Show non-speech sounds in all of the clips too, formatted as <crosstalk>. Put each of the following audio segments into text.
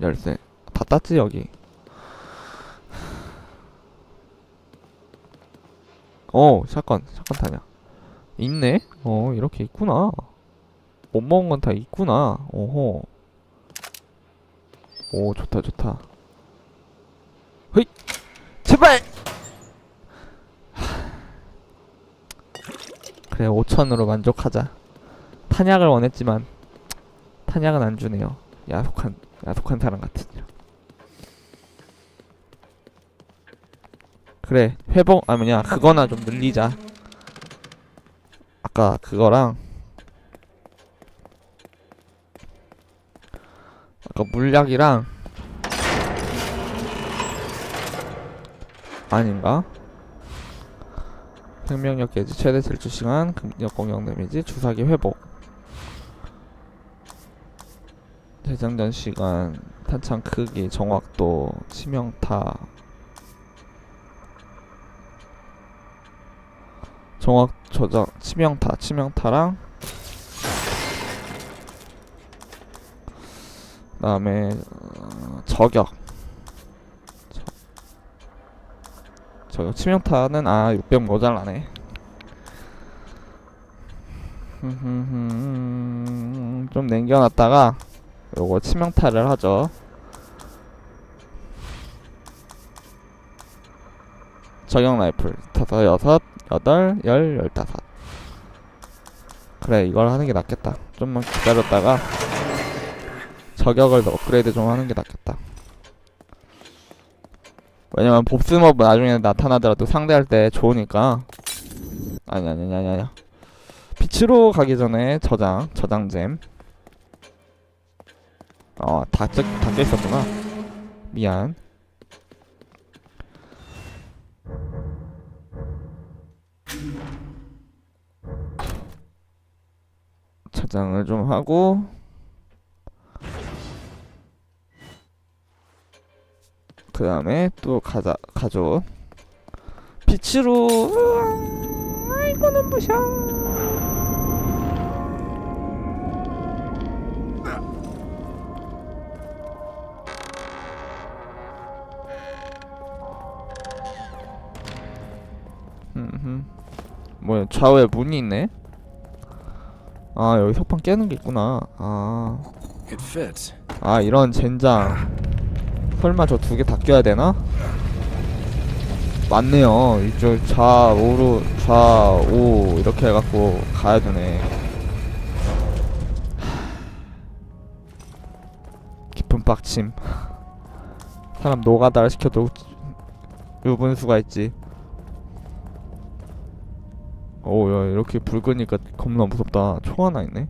열쇠 다 땄지 여기. 어 샷건 샷건 타냐. 있네? 어 이렇게 있구나. 못 먹은 건 다 있구나. 오호. 오 좋다 좋다. 헤이! 제발! 그래 5천으로 만족하자. 탄약을 원했지만 탄약은 안 주네요. 야속한 야속한 사람 년 그래 회복 아 뭐냐 그거나 좀 늘리자. 아까 그거랑 아까 물약이랑 아닌가? 생명력 개지 최대 질주 시간 금력 공격 데미지 주사기 회복 재장전 시간 탄창 크기 정확도 치명타. 정확 조정 치명타 치명타랑. 그 다음에 어, 저격. 저- 저격. 치명타는 아 600 모자라네. <laughs> 좀 남겨놨다가 요거 치명타를 하죠. 저격 라이플. 다섯 여섯 여덟 열 열다섯. 그래 이걸 하는 게 낫겠다. 좀만 기다렸다가 저격을 더 업그레이드 좀 하는 게 낫겠다. 왜냐면 봅스모브 나중에 나타나더라도 상대할 때 좋으니까. 아니 아니 아니 아니 아니 빛으로 가기 전에 저장 저장잼 어 닫혀 닫혀 있었구나. 미안. 저장을 좀 하고. 그 다음에 또 가자 가져 빛으로. 으아, 아이고는 부셔 뭐야 좌우에 문이 있네? 아 여기 석판 깨는 게 있구나. 아. 아 이런 젠장. 설마 저 두 개 다 껴야 되나? 맞네요. 이쪽 좌우로 좌우 이렇게 해갖고 가야 되네. 깊은 빡침. 사람 노가다를 시켜도 유분수가 있지 오야 이렇게 불 끄니까 겁나 무섭다. 총 하나 있네.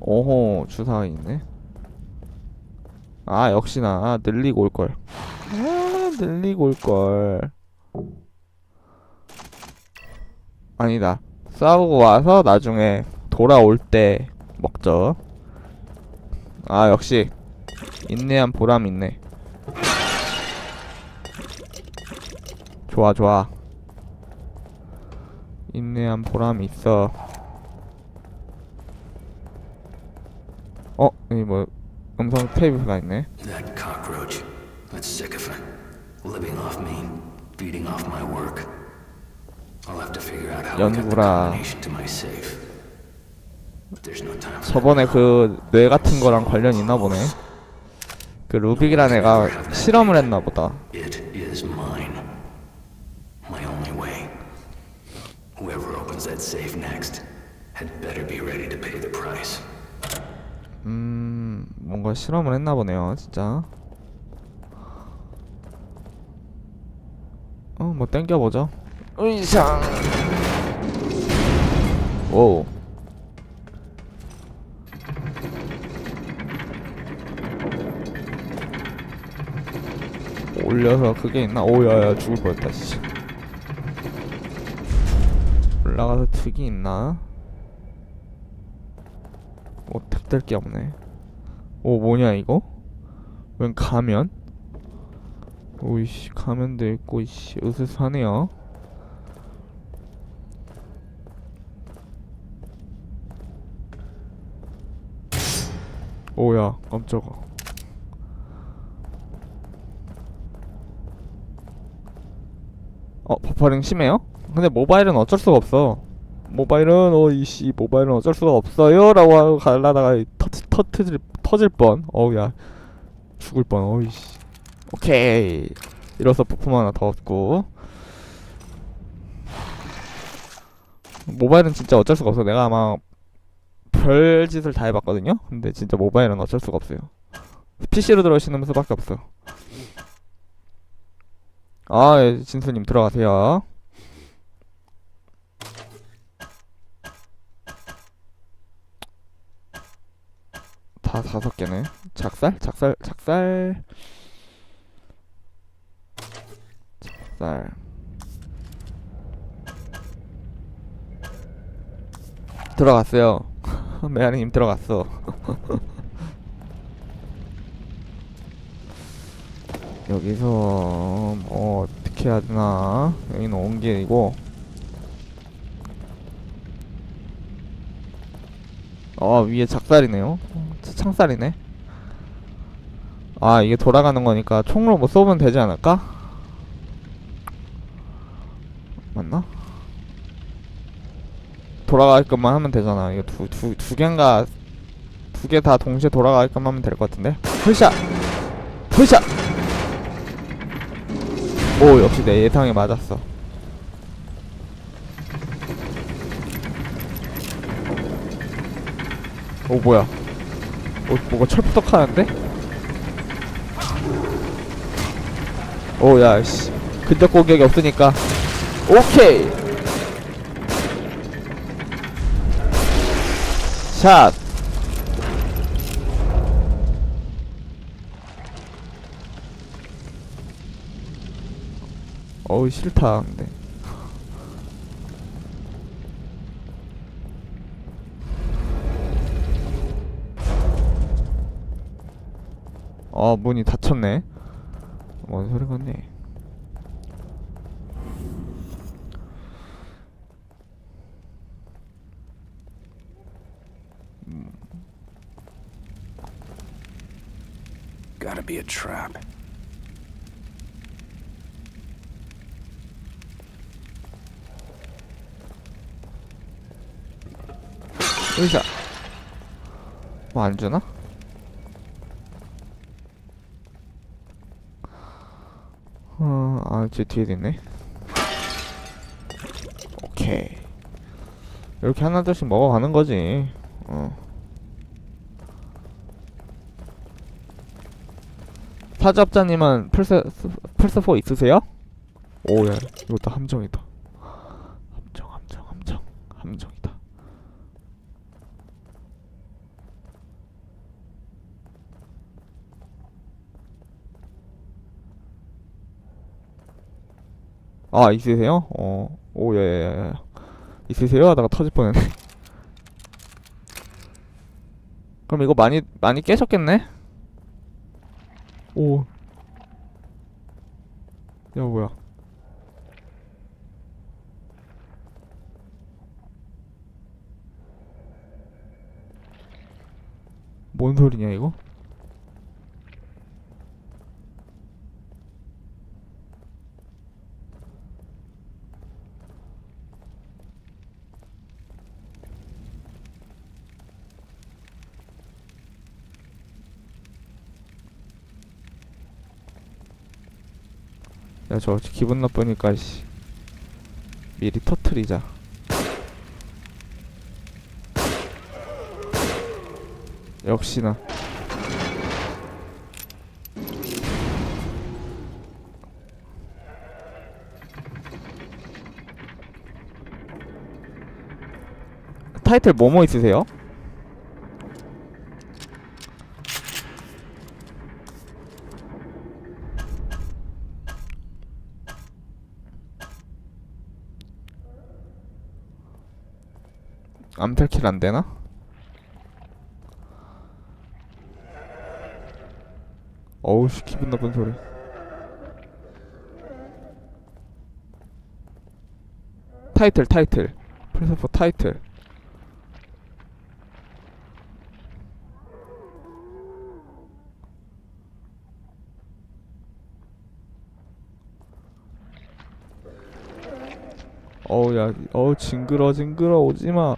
오호 주사가 있네. 아 역시나. 아, 늘리고 올걸. 아 늘리고 올걸. 아니다. 싸우고 와서 나중에 돌아올 때 먹죠 아 역시 인내한 보람 있네 좋아 좋아 인내한 보람이 있어 어? 여기 뭐 음성 테이프가 있네 That cockroach. That sycophant. Living off me. Feeding off my work. I'll have to figure out how to get the combination to my safe. 저번에 그 뇌 같은 거랑 관련 있나 보네 그 루빅이란 애가 실험을 했나 보다 It is mine. My only way. Whoever opens that safe next had better be ready to pay the price. 음 뭔가 실험을 했나 보네요 진짜 어 뭐 땡겨 보죠 으이샹 오우 올려서 그게 있나? 오야야 죽을 뻔했다 씨 올라가서 특이 있나? 뭐 특될 게 없네 오 뭐냐 이거? 웬 가면? 오이씨 가면도 있고 이씨 으스스하네요 오야 깜짝아 어 버퍼링 심해요? 근데 모바일은 어쩔 수가 없어. 모바일은 어이씨 모바일은 어쩔 수가 없어요? 라고 하고 가려다가 터트, 터트질, 터질 뻔. 어우 야. 죽을 뻔. 어이씨. 오케이. 이로써 부품 하나 더 얻고. 모바일은 진짜 어쩔 수가 없어. 내가 아마 별짓을 다 해봤거든요? 근데 진짜 모바일은 어쩔 수가 없어요. PC로 들어오시는 수밖에 없어 아 예, 진수님 들어가세요. 다 다섯 개네. 작살? 작살? 작살? 작살. 들어갔어요. <laughs> 메아리님 들어갔어 <laughs> 여기서 뭐 어떻게 해야 되나 여기는 옮기고 어 위에 작살이네요 창살이네 아 이게 돌아가는 거니까 총으로 뭐 쏘면 되지 않을까? 맞나? 돌아가게끔만 하면 되잖아 이거 두, 두, 두 개인가 두 개 다 동시에 돌아가게끔 하면 될 것 같은데 풀샷! 풀샷! 오내 예상에 맞았어. 오 뭐야? 어 뭐가 철푸덕 하는데? 오야 씨. 근접 공격이 없으니까. 오케이! 샷 어우 싫다. 근데. 아 문이 닫혔네. 뭔 소리 같네. Gotta be a trap. 의자 뭐안 주나? 어, 아, 제 뒤에도 있네. 오케이. 이렇게 하나둘씩 먹어가는 거지. 어. 사업자님은 플스 플스 4 있으세요? 오야, 이것도 함정이다. 함정, 함정, 함정, 함정이다. 아 있으세요? 어, 오, 예, 예, 예. 있으세요? 하다가 터질 뻔했네. <laughs> 그럼 이거 많이, 많이 깨셨겠네? 오. 야, 뭐야. 뭔 소리냐, 이거? 야, 저 기분 나쁘니까, 씨. 미리 터트리자. 역시나. 타이틀 뭐뭐 있으세요? 암탈킬 안 되나? 어우 씨 기분 나쁜 소리. 타이틀 타이틀. 플레이스4 타이틀. 어우 야 어우 징그러 징그러 오지마.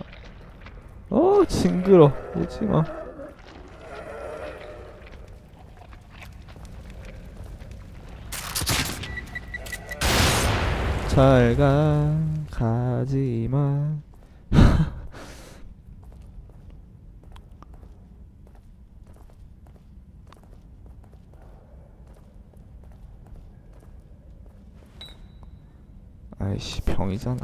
어 징그러. 오지마. 잘가 가지마. <laughs> 아이씨 병이잖아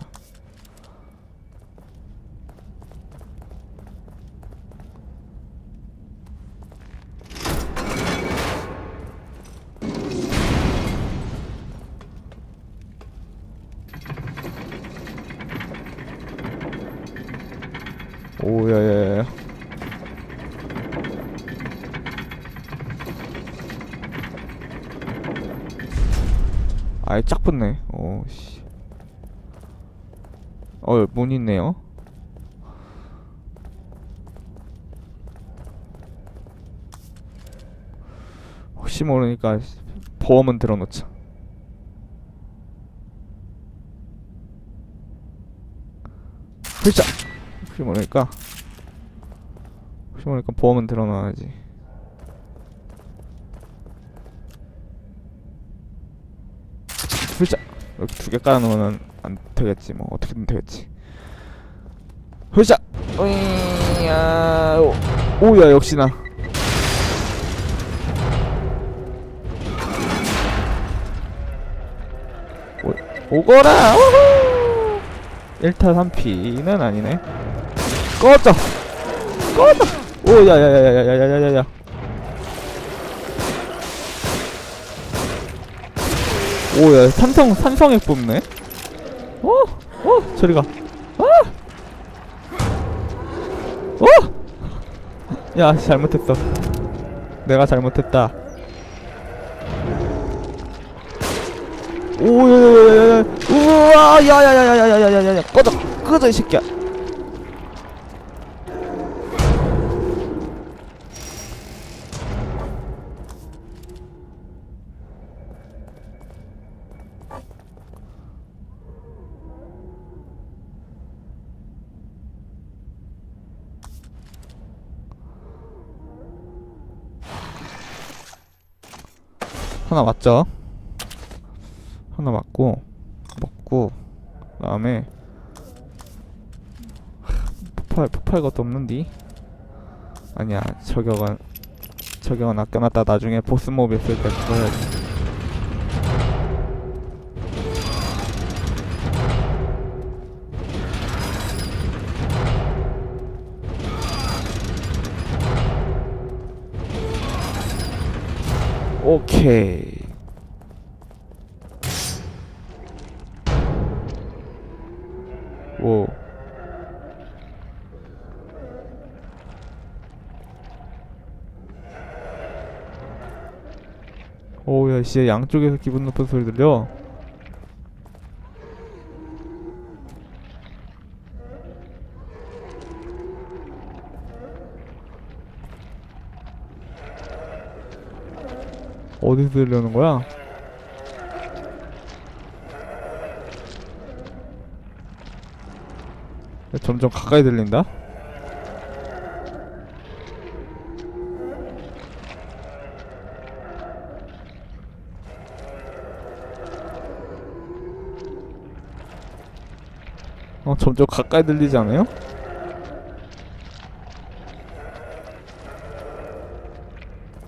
오야야야 아예 짝 붙네. 오씨. 어문 있네요. 혹시 모르니까 보험은 들어놓자. 글자! 혹시 모르니까. 혹시 모르니까 보험은 들어놔야지 글자 이렇게 두 개 깔아놓으면 안 되겠지 뭐. 어떻게든 되겠지. 글자 오야 오야 역시나. 오, 오거라! 우후! 1타 3피는 아니네. 꺼져! 꺼져! 오 야야야야야야야야 오야 산성 산성액 뽑네 어 어 저리가 어어야 잘못했어 내가 잘못했다 오야야야야야 우와 야야야야야야야야 꺼져 꺼져 이 새끼야 하나 맞죠? 하나 맞고 먹고 그 다음에 폭발 폭발 것도 없는디 아니야 저격은 저격은 아껴놨다. 나중에 보스몹 있을 때 써야지 오케이 오. 오야 씨 양쪽에서 기분 나쁜 소리 들려 어디서 들려오는 거야? 점점 가까이 들린다. 어, 점점 가까이 들리지 않아요?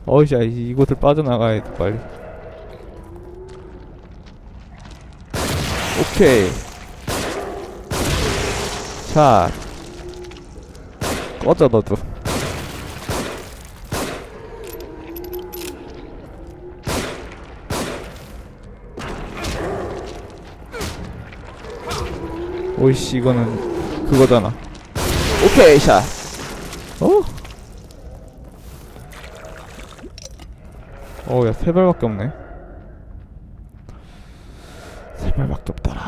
어이씨, 이- 이곳을 빠져나가야 돼, 빨리. 오케이. 자 꺼져 너도 오이씨 이거는 그거잖아 오케이 샷 어? 어우 야세 발밖에 없네. 세 발밖에 없더라.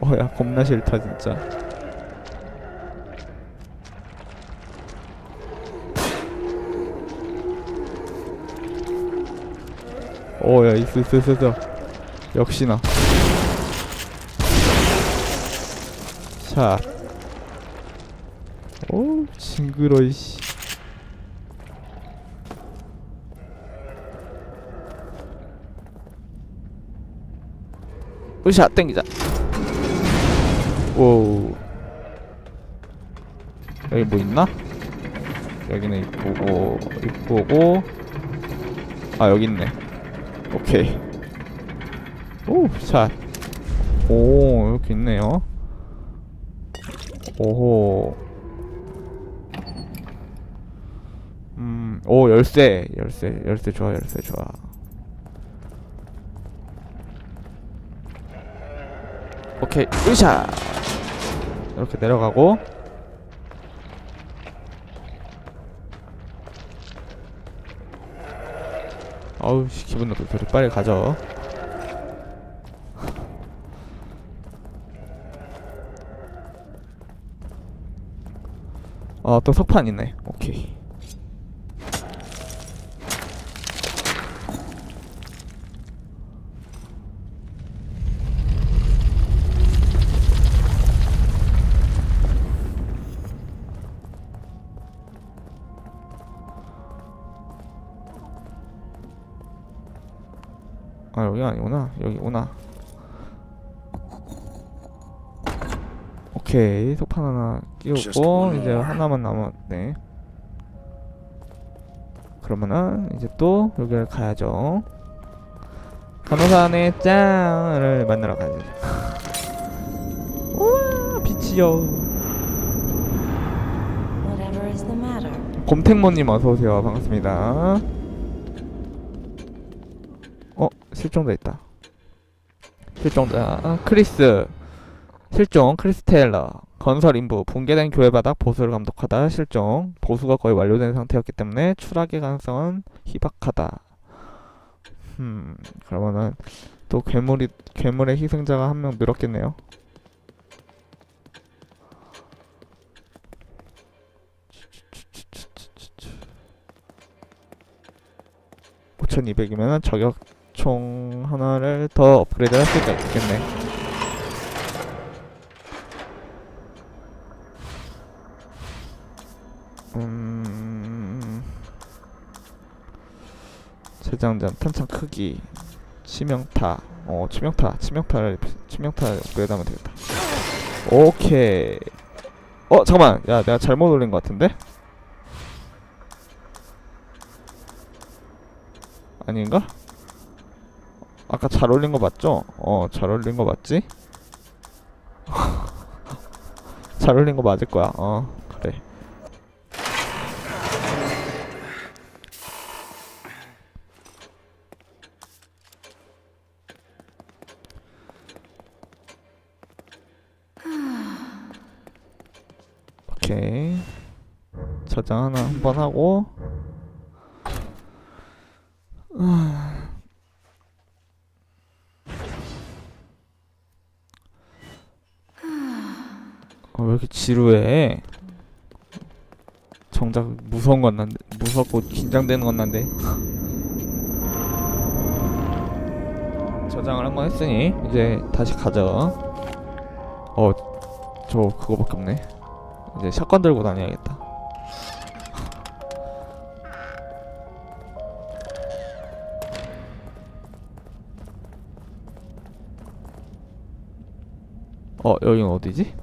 어야 겁나 싫다 진짜. 어야 있어 있어 있어 역시나. 샷 징그러 이씨. 으쌰 땡기자. 오 여기 뭐 있나? 여기는 이쁘고 이쁘고. 아 여기 있네. 오케이. 오샷오 이렇게 있네요. 오호 음 오 열쇠. 열쇠 열쇠 좋아 열쇠 좋아. 오케이 으샤 이렇게 내려가고. 어우 씨 기분 나쁘게 빨리 가죠. 아 또 석판 있네. 오케이 여기 아니구나. 여기구나. 오케이. 석판 하나 one 이제. 하나만 남았네. 그러면은 이제 또 여기를 가야죠. 간호사의 짱을 만나러 가야지 <laughs> 우와 빛이요? 곰탱모님 어서오세요. 반갑습니다 어 실종자 있다. 실종자 아, 크리스. 실종 크리스텔러. 건설 인부 붕괴된 교회 바닥 보수를 감독하다. 실종 보수가 거의 완료된 상태였기 때문에 추락의 가능성은 희박하다. 음 그러면은 또 괴물이 괴물의 희생자가 한 명 늘었겠네요. 5200이면 저격 총 하나를 더 업그레이드 할 수가 있겠네. 음... 재장전 탄창 크기 치명타 어 치명타 치명타를 치명타 업그레이드 하면 되겠다. 오케이. 어 잠깐만. 야 내가 잘못 올린 것 같은데? 아닌가? 아까 잘 올린 거 맞죠? 어, 잘 올린 거 맞지? <laughs> 잘 올린 거 맞을 거야. 어, 그래. 오케이. 저장 하나 한번 하고 왜 이렇게 지루해? 정작 무서운 건 난데 무섭고 긴장되는 건 난데 저장을 한 번 했으니 이제 다시 가자 어 저 그거밖에 없네 이제 샷건 들고 다녀야겠다 어 여긴 어디지?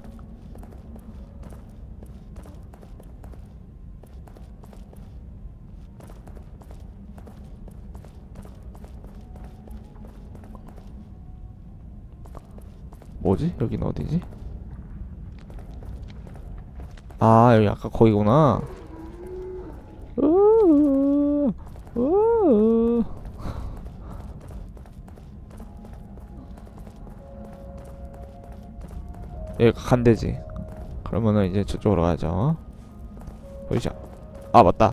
뭐지? 여긴 어디지? 아 여기 아까 거기구나 <laughs> 우우. 여기 간대지 그러면은 이제 저쪽으로 가죠 보이죠? 아 맞다